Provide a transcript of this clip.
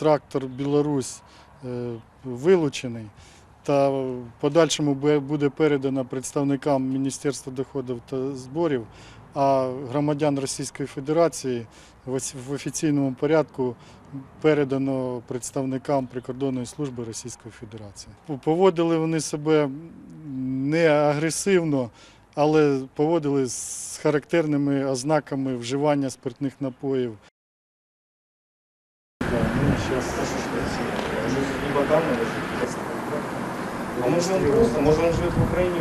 трактор Білорусь е, вилучений. Та в подальшому буде передано представникам Міністерства доходів та зборів, а громадян Російської Федерації в офіційному порядку передано представникам прикордонної служби Російської Федерації. Поводили вони себе не агресивно, але поводили з характерними ознаками вживання спиртних напоїв. А може він просто, може він живе в Україні?